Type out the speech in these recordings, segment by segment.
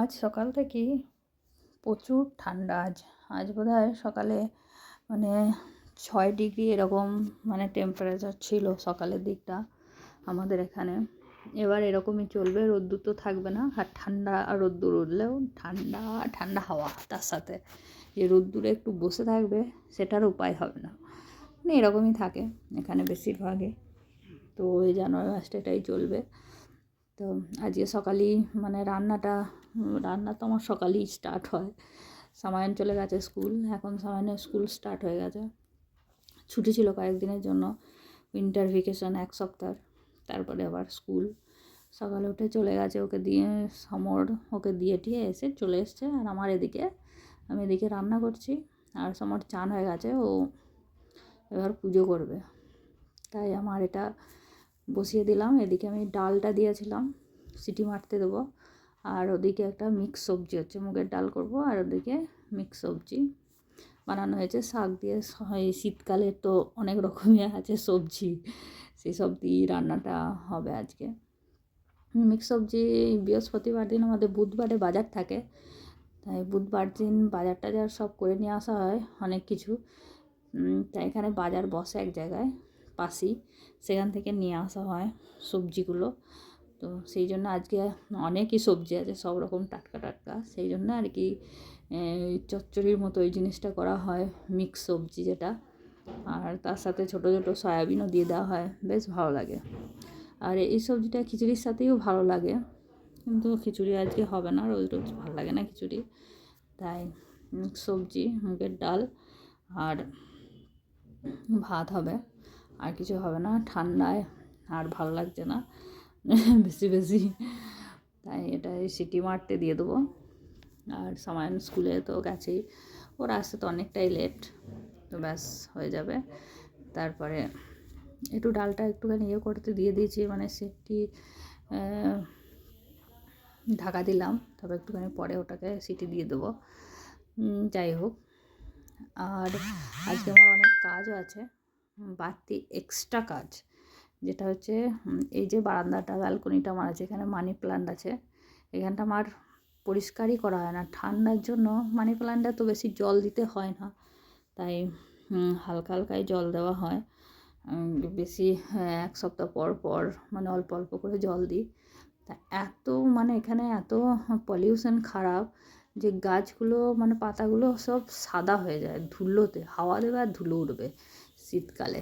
আজ সকাল থেকেই প্রচুর ঠান্ডা। আজ আজ বোধহয় সকালে মানে ছয় ডিগ্রি এরকম মানে টেম্পারেচার ছিল সকালের দিকটা আমাদের এখানে। এবার এরকমই চলবে, রোদ্দুর তো থাকবে না। আর ঠান্ডা আর রোদ্দুর উঠলেও ঠান্ডা ঠান্ডা হাওয়া তার সাথে। যে রোদ্দুরে একটু বসে থাকবে সেটার উপায় হবে না। মানে এরকমই থাকে এখানে বেশিরভাগে তো ওই জানুয়ারি মাসটা এটাই চলবে। তো আজকে সকালেই মানে রান্নাটা, রান্না তো আমার সকালেই স্টার্ট হয়। সামায়ন চলে গেছে স্কুল এখন সামায়নের স্কুল স্টার্ট হয়ে গেছে। ছুটি ছিল কয়েকদিনের জন্য উইন্টার ভেকেশন এক সপ্তাহ, তারপরে আবার স্কুল সকালে উঠে চলে গেছে ওকে দিয়ে সমর, ওকে দিয়ে টিয়ে এসে চলে এসছে আর আমার এদিকে, আমি এদিকে রান্না করছি আর সমর চান হয়ে গেছে, ও এবার পুজো করবে। তাই আমার এটা বসিয়ে দিলাম। এদিকে আমি ডালটা দিয়েছিলাম, সিটি মারতে দেবো। আর ওদিকে একটা মিক্স সবজি হচ্ছে, মুগের ডাল করব। আর ওদিকে মিক্স সবজি বানানো হয়েছে। শাক দিয়ে এই শীতকালে তো অনেক রকমের আছে সবজি সেই সব দিয়েই রান্নাটা হবে আজকে। মিক্স সবজি বৃহস্পতিবার দিন, আমাদের বুধবারে বাজার থাকে। তাই বুধবার দিন বাজার টাজার সব করে নিয়ে আসা হয়, অনেক কিছু। তাই এখানে বাজার বসে এক জায়গায়। পাশেই সেখান থেকে নিয়ে আসা হয় সবজিগুলো। তো সেই জন্য আজকে অনেকই সবজি আছে, সব রকম টাটকা টাটকা। সেই জন্য আর কি চচ্চড়ির মতো ওই জিনিসটা করা হয় মিক্স সবজি যেটা। আর তার সাথে ছোটো ছোটো সয়াবিনও দিয়ে দেওয়া হয়, বেশ ভালো লাগে। আর এই সবজিটা খিচুড়ির সাথেও ভালো লাগে। কিন্তু খিচুড়ি আজকে হবে না, রোজ রোজ ভালো লাগে না খিচুড়ি। তাই মিক্স সবজি, মুগের ডাল আর ভাত হবে। আর কিছু হবে না, ঠান্ডায় আর ভালো লাগছে না, বেশি বেশি। তাই এটা সিটি মারতে দিয়ে দেবো। আর সামায়ন স্কুলে তো গেছেই। ওর আসতে তো অনেকটাই লেট তো ব্যাস হয়ে যাবে। তারপরে একটু ডালটা একটুখানি ইয়ে করতে দিয়ে দিয়েছি মানে সিটি ঢাকা দিলাম। তবে একটুখানি পরে ওটাকে সিটি দিয়ে দেবো। যাই হোক। আর আজকে আমার অনেক কাজও আছে। বাড়তি এক্সট্রা কাজ। যেটা হচ্ছে এই যে বারান্দাটা ব্যালকনিটা আমার আছে এখানে মানি প্লান্ট আছে। এখানটা আমার পরিষ্কারই করা হয় না। ঠান্ডার জন্য মানি প্লান্টটা তো বেশি জল দিতে হয় না। তাই হালকা হালকাই জল দেওয়া হয়। বেশি হ্যাঁ, এক সপ্তাহ পর পর মানে অল্প অল্প করে জল দিই। তা এত মানে এখানে এত পলিউশন খারাপ যে গাছগুলো মানে পাতাগুলো সব সাদা হয়ে যায় ধুলোতে, হাওয়া দেবে আর ধুলো উঠবে শীতকালে।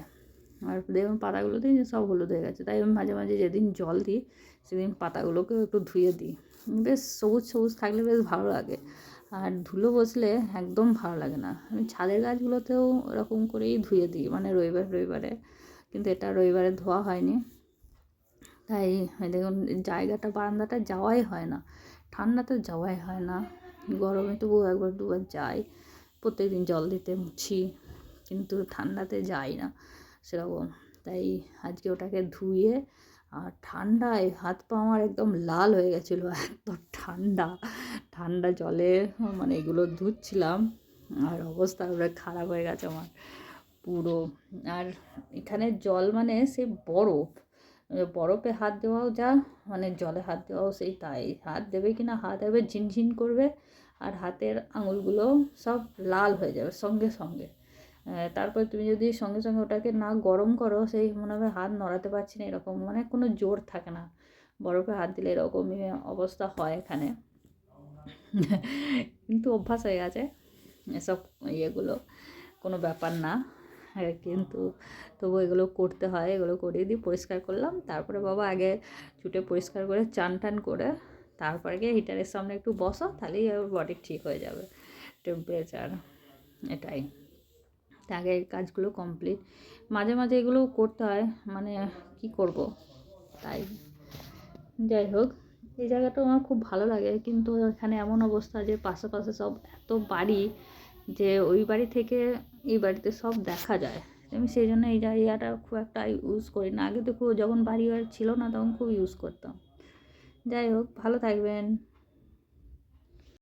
আর দেখুন পাতাগুলোতে সব হলুদ হয়ে গেছে, তাই আমি মাঝে মাঝে যেদিন জল দিই, সেদিন পাতাগুলোকে একটু ধুয়ে দিই। বেশ সবুজ সবুজ থাকলে বেশ ভালো লাগে। আর ধুলো বসলে একদম ভালো লাগে না। আমি ছাদের গাছগুলোতেও এরকম করেই ধুয়ে দিই মানে রবিবার, রবিবারে। কিন্তু এটা রবিবারে ধোয়া হয়নি। তাই দেখুন, জায়গাটা, বারান্দাটা যাওয়াই হয় না। ঠান্ডাতে যাওয়াই হয় না। গরমে তবু একবার দুবার যাই। প্রত্যেকদিন জল দিতে মুছি, কিন্তু ঠান্ডাতে যাই না সেরকম। তাই আজকে ওটাকে ধুয়ে আর ঠান্ডায় হাত পা আমার একদম লাল হয়ে গেছিল এত ঠান্ডা। ঠান্ডা জলে মানে এগুলো ধুচ্ছিলাম আর অবস্থা খারাপ হয়ে গেছে আমার, পুরো। আর এখানে জল মানে সে বরফ। বরফে হাত দেওয়াও যা মানে জলে হাত দেওয়াও সেই তাই। হাত দেবে কি না? হাত দেবে, ঝিনঝিন করবে আর হাতের আঙুলগুলো সব লাল হয়ে যাবে সঙ্গে সঙ্গে। তারপর তুমি যদি সঙ্গে সঙ্গে ওটাকে না গরম করো, সেই মনে হবে হাত নড়াতে পারছি না, এরকম মানে কোনো জোর থাকে না। বরফে হাত দিলে এরকমই অবস্থা হয় এখানে। কিন্তু অভ্যাস হয়ে গেছে এসব ইয়েগুলো, কোনো ব্যাপার না। কিন্তু তবু এগুলো করতে হয়, এগুলো করিয়ে দিয়ে পরিষ্কার করলাম। তারপরে বাবা আগে চুটে পরিষ্কার করে চান টান করে তারপরে গিয়ে হিটারের সামনে একটু বসো, তাহলেই বডি ঠিক হয়ে যাবে। টেম্পারেচার এটাই। আগে কাজগুলো কমপ্লিট মাঝে মাঝে এগুলো করতে হয় মানে কি করব? তাই। যাই হোক, এই জায়গাটা আমার খুব ভালো লাগে। কিন্তু এখানে এমন অবস্থা যে পাশে পাশে সব এত বাড়ি যে ওই বাড়ি থেকে এই বাড়িতে সব দেখা যায়। আমি সেই জন্য এই জায়গাটা খুব একটা ইউজ করি না। আগে তো খুব যখন বাড়ি ছিল না, তখন খুব ইউজ করতাম। যাই হোক, ভালো থাকবেন।